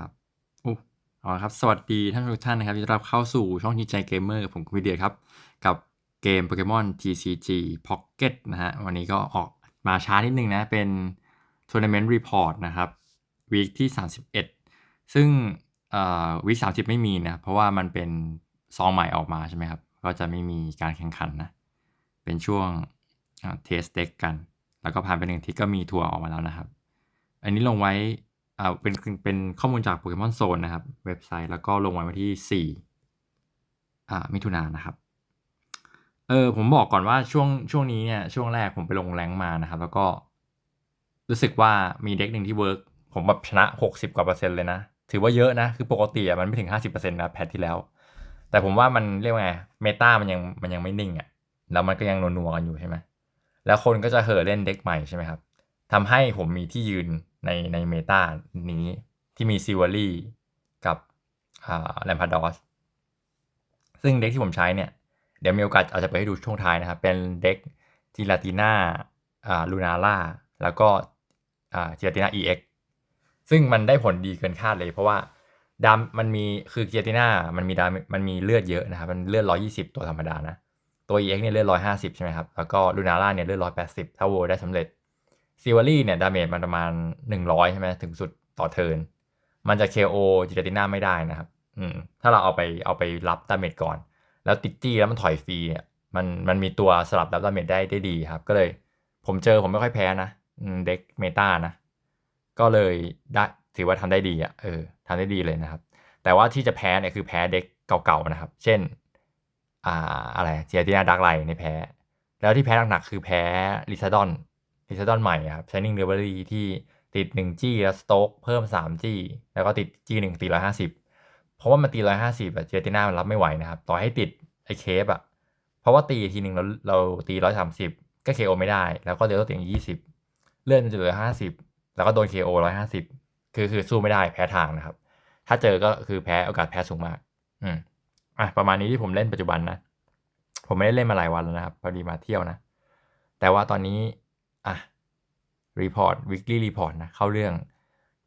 ครับอุ๊เอาละครับ สวัสดีท่านทุกท่านนะครับยินดีต้อนรับเข้าสู่ช่องจิตใจเกมเมอร์ผมคุณวิเดียครับ กับเกม Pokemon TCG Pocket นะฮะ วันนี้ก็ออกมาช้านิดนึงนะ เป็น Tournament Report นะครับวีคที่ 31 ซึ่งวีค30ไม่มีนะ เพราะว่ามันเป็นซองใหม่ออกมาใช่ไหมครับ ก็จะไม่มีการแข่งขันนะ เป็นช่วงเทสเด็กกัน แล้วก็ผ่านไปหนึ่งที่ก็มีทัวร์ออกมาแล้วนะครับ อันนี้ลงไว้ อ่าเป็นเป็นข้อมูลจากโปเกมอนโซนนะครับ เว็บไซต์แล้วก็ลงไว้วันที่ 4 อ่ามิถุนายนนะครับ เออผมบอกก่อนว่าช่วงช่วงนี้เนี่ยช่วงแรกผมไปลงแรงมานะครับ แล้วก็ รู้สึกว่ามีเด็กหนึ่งที่เวิร์กผมแบบชนะ 60 กว่าเปอร์เซ็นต์เลยนะ ถือว่าเยอะนะ คือปกติอะมันไม่ถึง 50%นะแพทที่แล้ว แต่ผมว่ามันเรียกว่าไงเมตามันยังมันยังไม่นิ่งอะแล้วมันก็ยังนัวๆกันอยู่ใช่ไหมแล้วคนก็จะเห่อเล่นเด็กใหม่ใช่ไหมครับทำให้ผมมีที่ยืน ในในเมตานี้ที่มีซิวอรี่กับแลมพาดอสซึ่งเด็กที่ผมใช้เนี่ย เดี๋ยวมีโอกาสอาจจะไปให้ดูช่วงท้ายนะครับ เป็นเด็กทีลาติน่าลูนาล่าแล้วก็อ่าทีลาติน่าเอ็กซึ่งมันได้ผลดีเกินคาดเลยเพราะว่าดามมันมีคือเกียติน่ามันมีดามมันมีเลือดเยอะนะครับมันเลือด 120 ตัวธรรมดานะ ตัว EX เนี่ยเลือด 150 ใช่ไหมครับ แล้วก็ลูนาล่าเนี่ยเลือด 180 ถ้าโวได้สำเร็จ ซิวารี่เนี่ยดาเมจมันประมาณ 100 ใช่ไหมถึงสุดต่อเทิร์นมันจะ KO จิตติน่าไม่ได้นะครับ อืมถ้าเราเอาไปเอาไปรับดาเมจก่อน แล้วติดจี้แล้วมันถอยฟรีเนี่ยมันมันมีตัวสลับรับดาเมจได้ได้ดีครับ ก็เลย ผมเจอผมไม่ค่อยแพ้นะเด็กเมตานะ ก็เลยได้ถือว่าทำได้ดีอะเออทำได้ดีเลยนะครับ แต่ว่าที่จะแพ้เนี่ยคือแพ้เด็กเก่าๆนะครับ เช่น อ่าอะไรเจียตินาดักไลในแพ้ แล้วที่แพ้หนักๆคือแพ้ลิซาดอน ลิซาดอนใหม่ครับ Shining r e v e r y ที่ติด1จี้แล้วสโต๊กเพิ่ม3จี้แล้วก็ติดจี้หนึ่งตีร้อยห้าสิบเพราะว่ามันตีร้อยห้าสิบอะเจติน่ามันรับไม่ไหวนะครับ ต่อให้ติดไอเคฟอะเพราะว่าตีทีหนึ่งเราเราตีร้อยสามสิบก็เคโอไม่ได้ แล้วก็เดี๋ยวต้องตียี่สิบเลื่อนมันเหลือห้าสิบแล้วก็โดนเคโอร้อยห้าสิบคือคือสู้ไม่ได้แพ้ทางนะครับ ถ้าเจอก็คือแพ้โอกาสแพ้สูงมาก อืมอะประมาณนี้ที่ผมเล่นปัจจุบันนะ ผมไม่ได้เล่นมาหลายวันแล้วนะครับพอดีมาเที่ยวนะ แต่ว่าตอนนี้ อะรีพอร์ต weekly report นะ เข้าเรื่อง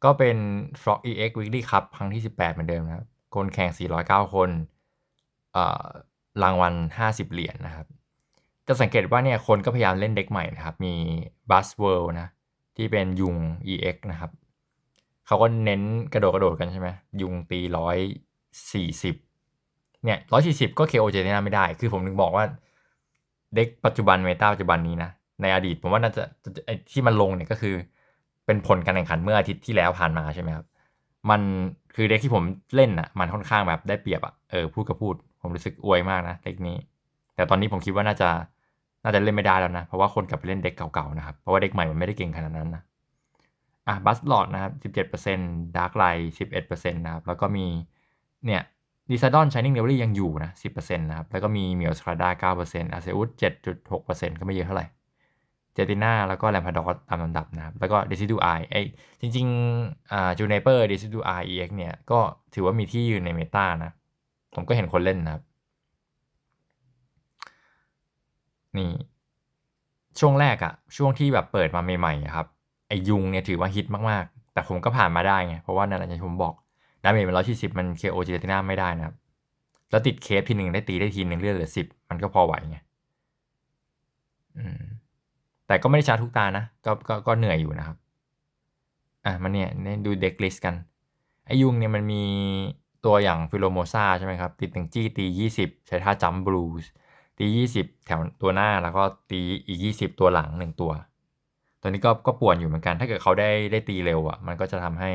ก็เป็น Frog EX weekly cup ครั้งที่ 18 เหมือนเดิมนะครับ คนแข่ง 409 คนเอ่อรางวัล 50 เหรียญนนะครับ จะสังเกตว่าเนี่ยคนก็พยายามเล่นเด็กใหม่นะครับ มี Buzz World นะ ที่เป็นยุง EX นะครับ เขาก็เน้นกระโดดกระโดดกันใช่ไหมยุงตี 140 เนี่ย 140 ก็ KO เจเนนาไม่ได้ คือผมถึงบอกว่าเด็กปัจจุบันเมตาปัจจุบันนี้นะ ในอดีตผมว่าน่าจะที่มันลงเนี่ยก็คือ เป็นผลการแข่งขันเมื่ออาทิตย์ที่แล้วผ่านมาใช่ไหมครับ มันคือเด็กที่ผมเล่นอะ มันค่อนข้างแบบได้เปรียบอะเออพูดกับพูด ผมรู้สึกอวยมากนะเด็กนี้ แต่ตอนนี้ผมคิดว่าน่าจะน่าจะเล่นไม่ได้แล้วนะ เพราะว่าคนกลับไปเล่นเด็กเก่าๆนะครับ เพราะว่าเด็กใหม่มันไม่ได้เก่งขนาดนั้นนะอะบัสหลอดนะครับ 17%ดาร์กไลท์11%นะครับ แล้วก็มีเนี่ยดิซาดอนชายนิ่งเดลลี่ยังอยู่นะ 10%นะครับ แล้วก็มีเมียวสคราด้า9%อาเซอุส7.6%ก็ไม่เยอะเท่าไหร่ ติน่าแล้วก็แลมพาดอสตามลำดับนะครับ แล้วก็เดซิดูไอไอจริงๆอ่าจูเนเปอร์เดซิดูไอเอ็กเนี่ย ก็ถือว่ามีที่ยืนในเมตานะ ผมก็เห็นคนเล่นนะครับ นี่ ช่วงแรกอะช่วงที่แบบเปิดมาใหม่ๆครับ ไอยุงเนี่ยถือว่าฮิตมากๆ แต่ผมก็ผ่านมาได้ไง เพราะว่านั่นแหละที่ผมบอกดาเมจมันร้อยที่สิบมันเคโอเจติน่าไม่ได้นะครับ แล้วติดเคฟทีหนึ่งได้ตีได้ทีหนึ่งเลือดเหลือสิบมันก็พอไหวไงอืม แต่ก็ไม่ได้ชาร์จทุกตานะก็ก็ก็เหนื่อยอยู่นะครับ อะมันเนี่ยดูเด็กลิสกันไอยุงเนี่ยมันมีตัวอย่างฟิโลโมซาใช่ไหมครับ ติดหนึ่งจี้ตียี่สิบใช้ท่าจัมบลูสตียี่สิบแถวตัวหน้าแล้วก็ตีอีกยี่สิบตัวหลังหนึ่งตัว ตัวนี้ก็ก็ป่วนอยู่เหมือนกัน ถ้าเกิดเขาได้ได้ตีเร็วอะ มันก็จะทำให้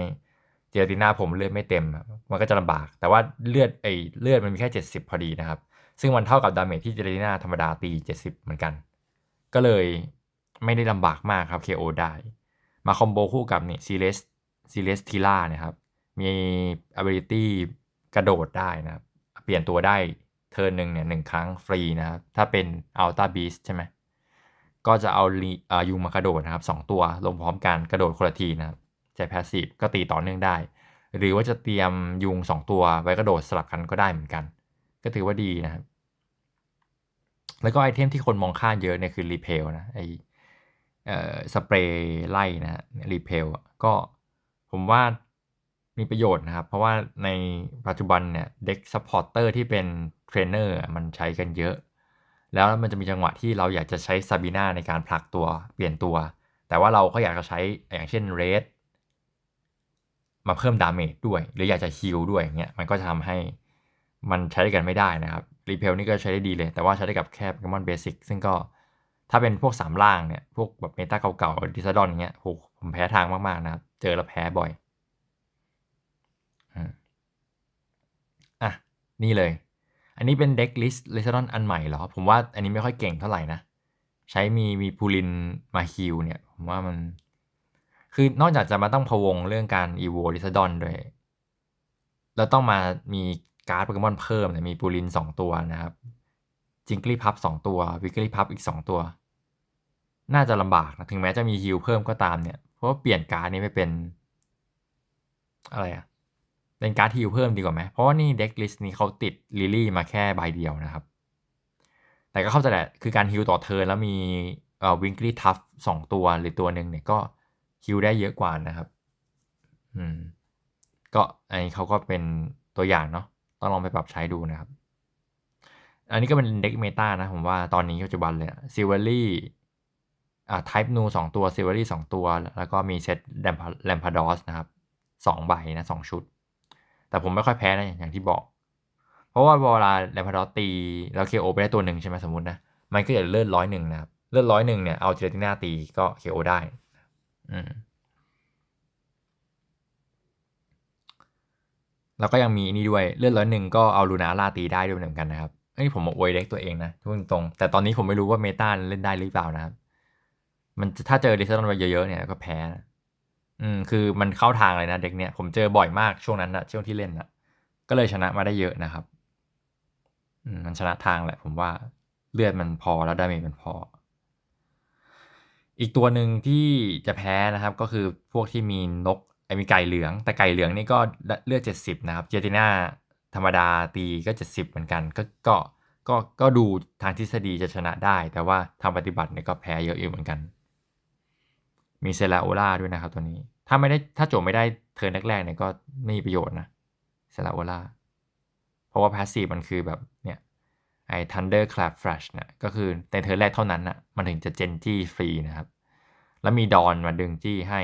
เจลติน่าผมเลือดไม่เต็ม มันก็จะลำบาก แต่ว่าเลือดไอเลือดมันมีแค่เจ็ดสิบพอดีนะครับ ซึ่งมันเท่ากับดาเมจที่เจลติน่าธรรมดาตีเจ็ดสิบเหมือนกัน ก็เลย ไม่ได้ลำบากมากครับ KO ได้ มาคอมโบคู่กับนี่ซีเลสซีเลสทีล่านะครับ มี ability กระโดดได้นะครับ เปลี่ยนตัวได้เทิร์นหนึ่งเนี่ยหนึ่งครั้งฟรีนะครับ ถ้าเป็น Ultra Beast ใช่ไหมก็จะเอาอายุมากระโดดนะครับสองตัวลงพร้อมกันกระโดดคนละทีนะครับใช้แพสซีฟก็ตีต่อเนื่องได้ หรือว่าจะเตรียมยุงสองตัวไว้กระโดดสลับกันก็ได้เหมือนกัน ก็ถือว่าดีนะครับ แล้วก็ไอเทมที่คนมองข้ามเยอะเนี่ยคือรีเพลนะไอ สเปรย์ไล่นะฮะรีเพลก็ผมว่ามีประโยชน์นะครับ เพราะว่าในปัจจุบันเนี่ยเด็กซัพพอร์เตอร์ที่เป็นเทรนเนอร์มันใช้กันเยอะ แล้วมันจะมีจังหวะที่เราอยากจะใช้ซาบีนาในการผลักตัวเปลี่ยนตัว แต่ว่าเราก็อยากจะใช้อย่างเช่นเรดมาเพิ่มดาเมจด้วย หรืออยากจะฮิลด้วยอย่างเงี้ยมันก็จะทำให้มันใช้กันไม่ได้นะครับรีเพลนี่ก็ใช้ได้ดีเลย แต่ว่าใช้ได้กับแค่โปเกมอนเบสิกซึ่งก็ ถ้าเป็นพวกสามล่างเนี่ย พวกแบบเมตาเก่าๆดิซาดอนอย่างเงี้ยโหผมแพ้ทางมากๆนะครับ เจอแล้วแพ้บ่อยอะ นี่เลย อันนี้เป็นเด็กลิสต์เลซดอนอันใหม่เหรอ ผมว่าอันนี้ไม่ค่อยเก่งเท่าไหร่นะ ใช้มีมีพูลินมาฮิลเนี่ย ผมว่ามัน คือนอกจากจะมาต้องพวงเรื่องการอีโวลิซดอนด้วย แล้วต้องมามีการ์ดโปเกมอนเพิ่มเนี่ยมีปูลินสองตัวนะครับ จิงกลีพับสองตัววิกลีพับอีกสองตัว น่าจะลำบากนะถึงแม้จะมีฮิลเพิ่มก็ตามเนี่ย เพราะว่าเปลี่ยนการ์ดนี้ไปเป็น อะไรอะเป็นการ์ดฮิลเพิ่มดีกว่าไหมเพราะว่านี่เด็กลิสต์นี้เขาติดลิลี่มาแค่ใบเดียวนะครับ แต่ก็เข้าใจแหละคือการฮิลต่อเทิร์นแล้วมีวิงกี้ทัฟสองตัวหรือตัวหนึ่งเนี่ยก็ฮิลได้เยอะกว่านะครับ อืม ก็อันนี้เขาก็เป็นตัวอย่างเนาะต้องลองไปปรับใช้ดูนะครับ อันนี้ก็เป็นเด็กเมตานะผมว่าตอนนี้ปัจจุบันเลยซิเวอรี่อ่าไทป์นูสองตัวซิเวอรี่สองตัว แล้วก็มีเซตแลมพาดอสนะครับสองใบนะสองชุด แต่ผมไม่ค่อยแพ้นะอย่างที่บอก เพราะว่าเวลาแลมพาดอสตีแล้วเคโอไปได้ตัวหนึ่งใช่ไหมสมมตินะมันก็จะเลื่อนร้อยหนึ่งนะครับเลื่อนร้อยหนึ่งเนี่ยเอาเจลติน่าตีก็เคโอได้อืมแล้วก็ยังมีนี่ด้วยเลือดร้อยหนึ่งก็เอาลูนาลาตีได้ด้วยเหมือนกันนะครับ เอ้ยผมอวยเด็กตัวเองนะทุกตรง แต่ตอนนี้ผมไม่รู้ว่าเมตาเล่นได้หรือเปล่านะครับ มันถ้าเจอดิสซอนไปเยอะๆเนี่ยก็แพ้อืมคือมันเข้าทางเลยนะเด็กเนี่ยผมเจอบ่อยมากช่วงนั้นนะช่วงที่เล่นนะก็เลยชนะมาได้เยอะนะครับอืมมันชนะทางแหละผมว่าเลือดมันพอแล้วดาเมจมันพอ อีกตัวหนึ่งที่จะแพ้นะครับ ก็คือพวกที่มีนกไอ้มีไก่เหลือง แต่ไก่เหลืองนี่ก็เลือด70นะครับเจติน่า ธรรมดาตีก็ 70 เหมือนกัน ก็ก็ก็ก็ดูทางทฤษฎีจะชนะได้ แต่ว่าทางปฏิบัติเนี่ยก็แพ้เยอะอยู่เหมือนกัน มีเซลาโอล่าด้วยนะครับตัวนี้ ถ้าไม่ได้ถ้าโจไม่ได้เทิร์นแรกๆเนี่ยก็ไม่มีประโยชน์นะเซลาโอล่าเพราะว่าพาสซีฟมันคือแบบเนี่ยไอ้ Thunder Clap Flash เนี่ยก็คือในเทิร์นแรกเท่านั้นนะ่ะมันถึงจะเจนจี้ฟรีนะครับ แล้วมีดอนมาดึงจี้ให้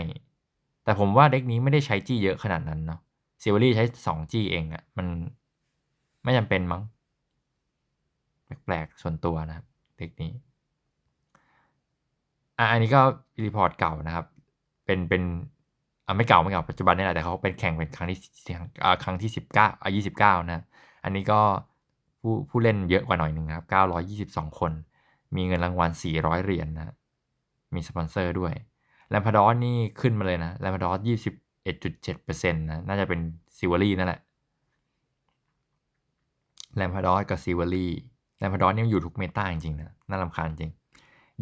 แต่ผมว่าเด็กนี้ไม่ได้ใช้จี้เยอะขนาดนั้นเนาะซิวลี่ใช้สองจี้เองอะมัน ไม่จำเป็นมั้งแปลกๆส่วนตัวนะครับเด็กนี้อะอันนี้ก็รีพอร์ตเก่านะครับ เป็นเป็นอะไม่เก่าไม่เก่าปัจจุบันนี่แหละแต่เขาเป็นแข่งเป็นครั้งที่อ่าครั้งที่สิบเก้าอะยี่สิบเก้านะอันนี้ก็ผู้ผู้เล่นเยอะกว่าหน่อยหนึ่งครับเก้าร้อยยี่สิบสองคน มีเงินรางวัลสี่ร้อยเหรียญนนะมีสปอนเซอร์ด้วยแลมพาดอสนี่ขึ้นมาเลยนะแลมพาดอสยี่สิบเอ็ดจุดเจ็ดเปอร์เซ็นต์นะน่าจะเป็นซิวอรี่นั่นแหละ แลมพาดอสกับซิวอรี่แลมพาดอสนี่อยู่ทุกเมตาจริงๆนะน่ารำคาญจริง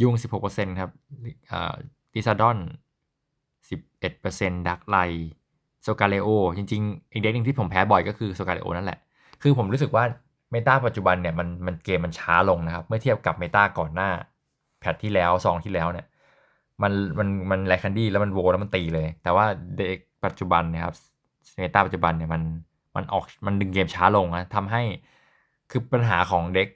ยุงสิบหกเปอร์เซ็นต์ครับอ่าติซาดอนสิบเอ็ดเปอร์เซ็นต์ดักไลโซกาเลโอจริงๆ อีกเด็กหนึ่งที่ผมแพ้บ่อยก็คือโซกาเลโอนั่นแหละ คือผมรู้สึกว่าเมตาปัจจุบันเนี่ยมันมันเกมมันช้าลงนะครับ เมื่อเทียบกับเมตาก่อนหน้า แพทที่แล้วซองที่แล้วเนี่ยมันมันมันไลคันดี้แล้วมันโวแล้วมันตีเลย แต่ว่าเด็กปัจจุบันนี่ยครับเมตาปัจจุบันเนี่ยมันมันออกมันดึงเกมช้าลงนะทำให้ คือปัญหาของเด็ก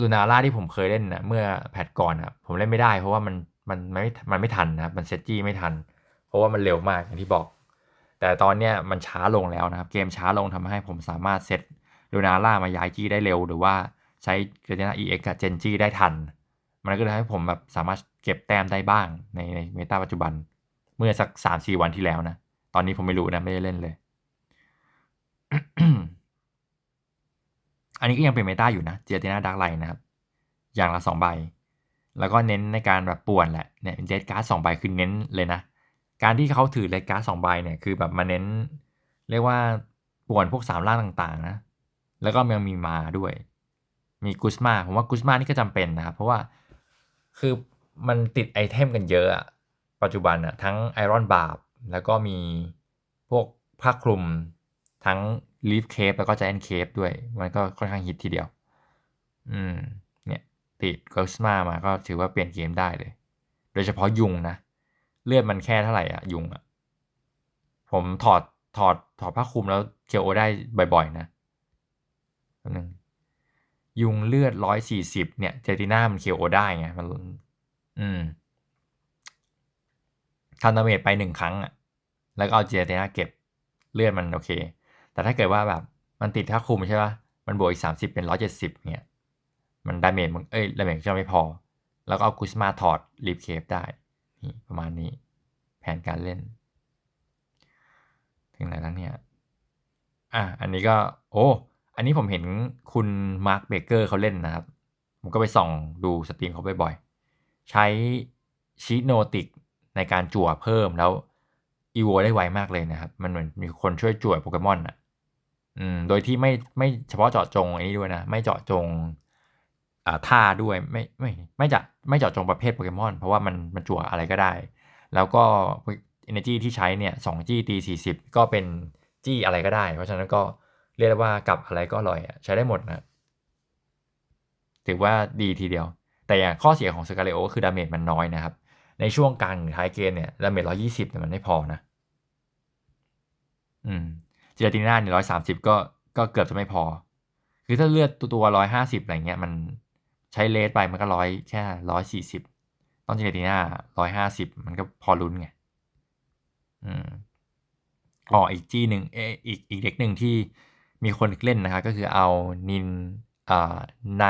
ลูนาร่าที่ผมเคยเล่นนะเมื่อแพทก่อนนะผมเล่นไม่ได้ เพราะว่ามันมันไม่มันไม่ทันนะครับมันเซตจี้ไม่ทัน เพราะว่ามันเร็วมากอย่างที่บอก แต่ตอนเนี้ยมันช้าลงแล้วนะครับ เกมช้าลงทำให้ผมสามารถเซตลูนาร่ามาย้ายจี้ได้เร็ว หรือว่าใช้เกรเจน่าเอ็กกับเจนจี้ได้ทัน มันก็เลยทำให้ผมแบบสามารถเก็บแต้มได้บ้างในในเมตาปัจจุบัน เมื่อสักสามสี่วันที่แล้วนะ ตอนนี้ผมไม่รู้นะไม่ได้เล่นเลย อันนี้ก็ยังเป็นเมตาอยู่นะเจเตนาดักไลน์นะครับ อย่างละสองใบ แล้วก็เน้นในการแบบป่วนแหละเนี่ยเจตการ์ดสองใบคือเน้นเลยนะ การที่เขาถือเลการ์ดสองใบเนี่ยคือแบบมาเน้น เรียกว่าป่วนพวกสามล่างต่างๆนะ แล้วก็ยังมีมาด้วย มีกุสมาผมว่ากุสมานี่ก็จำเป็นนะครับ เพราะว่าคือมันติดไอเทมกันเยอะอะปัจจุบันอะทั้งไอรอนบาร์แล้วก็มีพวกผ้าคลุมทั้ง ลีฟเคปแล้วก็จแอนเคปด้วย มันก็ค่อนข้างฮิตทีเดียว อืม เนี่ยติดเกิร์สมามาก็ถือว่าเปลี่ยนเกมได้เลย โดยเฉพาะยุงนะ เลือดมันแค่เท่าไหร่อะยุงอะผมถอดถอดถอดผ้าคลุมแล้วเคโอได้บ่อยๆนะแป๊บนึงยุงเลือดร้อยสี่สิบเนี่ยเจติน่ามันเคโอได้ไงมัน อืมทำดาเมจไปหนึ่งครั้งอะแล้วก็เอาเจติน่าเก็บเลือดมันโอเค แต่ถ้าเกิดว่าแบบมันติดท่าคุมใช่ป่ะมันบวกอีกสามสิบเป็นร้อยเจ็ดสิบเนี่ยมันดาเมจมันเอ้ยดาเมจจะไม่พอ แล้วก็เอากุสมาถอดรีบเคฟได้นี่ประมาณนี้แผนการเล่น ถึงไหนแล้วเนี่ยอะอันนี้ก็ โอ้อันนี้ผมเห็นคุณมาร์คเบเกอร์เขาเล่นนะครับ ผมก็ไปส่องดูสตรีมเขาบ่อยๆ ใช้ชีโนติกในการจั่วเพิ่มแล้วอีโวได้ไวมากเลยนะครับ มันเหมือนมีคนช่วยจั่วโปเกมอนอะ อืมโดยที่ไม่ไม่เฉพาะเจาะจงอันนี้ด้วยนะ ไม่เจาะจงอ่าท่าด้วยไม่ไม่ไม่จะไม่เจาะจงประเภทโปเกมอน เพราะว่ามันมันจั่วอะไรก็ได้ แล้วก็ energy ที่ใช้เนี่ยสองจี้ตีสี่สิบก็เป็นจี้อะไรก็ได้ เพราะฉะนั้นก็เรียกว่ากับอะไรก็อร่อยใช้ได้หมดนะถือว่าดีทีเดียว แต่อย่างข้อเสียของสกาเลโอก็คือดาเมจมันน้อยนะครับ ในช่วงกลางหรือท้ายเกมเนี่ยดาเมจร้อยยี่สิบมันไม่พอนะ อืม จลาติน่าเนี่ยร้อยสามสิบก็ก็เกือบจะไม่พอ คือถ้าเลือดตัวร้อยห้าสิบอะไรเงี้ยมันใช้เลสไปมันก็ร้อยแค่ร้อยสี่สิบต้องเจลาติน่าร้อยห้าสิบมันก็พอลุ้นไงอืมอ๋ออีกจี้หนึ่งเอออีกอีกเด็กหนึ่งที่มีคนเล่นนะครับก็คือเอานินอ่าใน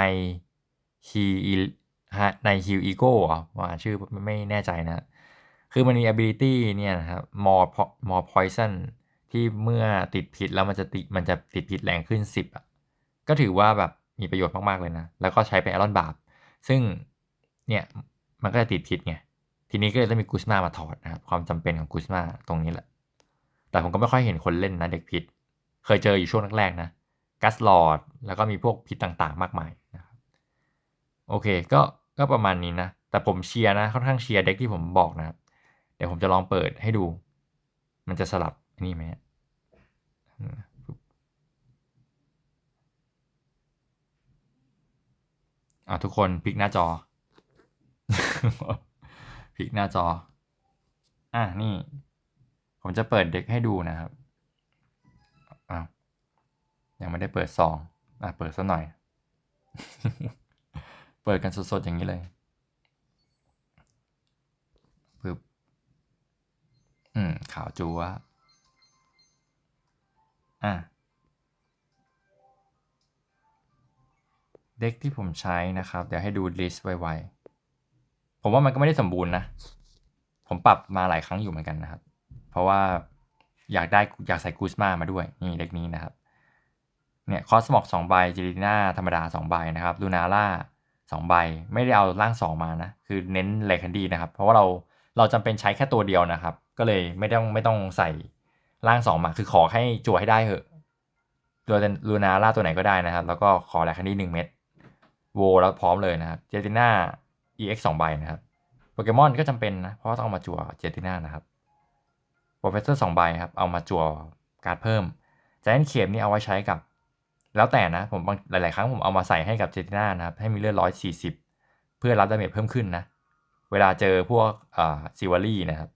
ฮีฮะในฮิวอีโก้ว่าชื่อไม่แน่ใจนะ คือมันมี ability เนี่ยนะครับ more more poison ที่เมื่อติดพิษแล้วมันจะติดมันจะติดพิษแรงขึ้น 10อะก็ถือว่าแบบมีประโยชน์มาก ๆ เลยนะ แล้วก็ใช้เป็นไอรอนบาร์ซึ่งเนี่ยมันก็จะติดพิษไง ทีนี้ก็เลยต้องมีกุสมามาถอดนะครับความจำเป็นของกุสมาตรงนี้แหละ แต่ผมก็ไม่ค่อยเห็นคนเล่นนะเด็กพิษ เคยเจออยู่ช่วงแรกๆนะกัสลอดแล้วก็มีพวกพิษต่างๆ มากมายนะครับโอเคก็ก็ประมาณนี้นะ แต่ผมเชียร์นะค่อนข้างเชียร์เด็กที่ผมบอกนะครับ เดี๋ยวผมจะลองเปิดให้ดู มันจะสลับ นี่ไหมอ่าทุกคนพลิกหน้าจอพลิกหน้าจอ อะนี่ ผมจะเปิดเด็กให้ดูนะครับอะยังไม่ได้เปิดซองอะเปิดสักหน่อย เปิดกันสดๆอย่างนี้เลยปึ๊บอืม ขาวจูวะ อะ เด็กที่ผมใช้นะครับ เดี๋ยวให้ดูลิสต์ไวๆ ผมว่ามันก็ไม่ได้สมบูรณ์นะ ผมปรับมาหลายครั้งอยู่เหมือนกันนะครับ เพราะว่าอยากได้อยากใส่กูสมามาด้วย นี่เด็กนี้นะครับ เนี่ยคอสมอกสองใบจิลิน่าธรรมดาสองใบนะครับลูนาร่าสองใบ ไม่ได้เอาร่างสองมานะ คือเน้นเลคันดีนะครับ เพราะว่าเราเราจำเป็นใช้แค่ตัวเดียวนะครับ ก็เลยไม่ต้องไม่ต้องใส่ ร่างสองมาคือขอให้จั่วให้ได้เหอะตัวลูนาร่าตัวไหนก็ได้นะครับ แล้วก็ขอเลคันดี้หนึ่งเม็ดโวแล้วพร้อมเลยนะครับเจติน่า EX 2ใบนะครับโปเกมอนก็จำเป็นนะ เพราะต้องเอามาจั่วเจติน่านะครับโปรเฟสเซอร์สองใบครับ เอามาจั่วการ์ดเพิ่มจแอนเข็มนี่เอาไว้ใช้กับ แล้วแต่นะผมหลาย ๆ ครั้งผมเอามาใส่ให้กับเจติน่านะครับ ให้มีเลือดร้อยสี่สิบเพื่อรับดาเมจเพิ่มขึ้นนะ เวลาเจอพวกอ่าซิวารี่นะครับ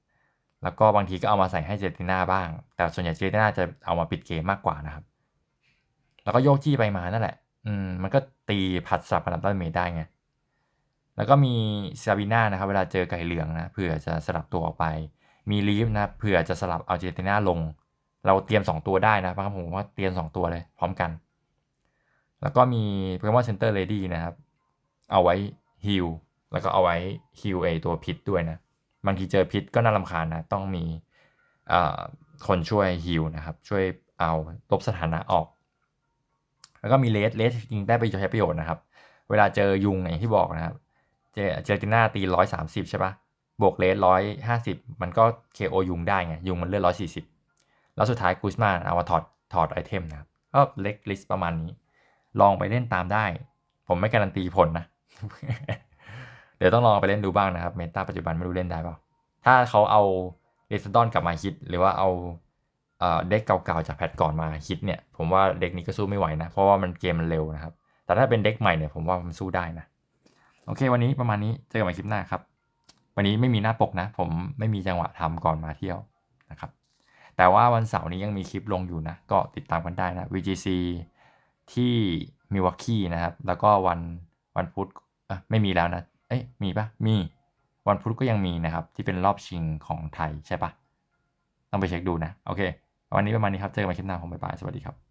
แล้วก็บางทีก็เอามาใส่ให้เจติน่าบ้าง แต่ส่วนใหญ่เจติน่าจะเอามาปิดเกมมากกว่านะครับ แล้วก็โยกจี้ไปมานั่นแหละ อืม มันก็ตีผัดสับระดับดาเมจได้ไง แล้วก็มีซาบิน่านะครับ เวลาเจอไก่เหลืองนะ เผื่อจะสลับตัวออกไป มีลีฟนะ เผื่อจะสลับเอาเจเตน่าลง เราเตรียม 2 ตัวได้นะครับผมว่าเตรียม 2 ตัวเลย พร้อมกัน แล้วก็มีโปเกมอนเซ็นเตอร์เลดี้นะครับ เอาไว้ฮิลแล้วก็เอาไว้ฮิลไอตัวพิษด้วยนะ บางทีเจอพิษก็น่ารำคาญนะ ต้องมีคนช่วยฮิลนะครับ ช่วยเอาลบสถานะออก แล้วก็มีเลสเลสจริงได้ไปใช้ประโยชน์นะครับ เวลาเจอยุงอย่างที่บอกนะครับ เจเจติน่าตีร้อยสามสิบใช่ปะบวกเลสร้อยห้าสิบมันก็ KO ยุงได้ไง ยุงมันเลือดร้อยสี่สิบแล้วสุดท้ายกูสมาเอามาถอดถอดไอเทมนะครับก็เล็กลิสต์ประมาณนี้ ลองไปเล่นตามได้ ผมไม่การันตีผลนะ เดี๋ยวต้องลองไปเล่นดูบ้างนะครับเมตาปัจจุบันไม่รู้เล่นได้เปล่าถ้าเขาเอาเรสดอนกลับมาฮิต หรือว่าเอาเด็กเก่าๆจากแพทก่อนมาฮิตเนี่ย ผมว่าเด็กนี้ก็สู้ไม่ไหวนะ เพราะว่ามันเกมมันเร็วนะครับ แต่ถ้าเป็นเด็กใหม่เนี่ยผมว่ามันสู้ได้นะ โอเค วันนี้ประมาณนี้เจอกันใหม่คลิปหน้าครับ วันนี้ไม่มีหน้าปกนะ ผมไม่มีจังหวะทำก่อนมาเที่ยวนะครับ แต่ว่าวันเสาร์นี้ยังมีคลิปลงอยู่นะ ก็ติดตามกันได้นะ VGC ที่มิวอกกี้นะครับ แล้วก็วันวันพุธเอะไม่มีแล้วนะ เอ๊ะมีปะมี วันพุธก็ยังมีนะครับ ที่เป็นรอบชิงของไทยใช่ปะต้องไปเช็คดูนะ โอเค วันนี้ประมาณนี้ครับ เจอกันใหม่คลิปหน้าผมบ๊ายบาย สวัสดีครับ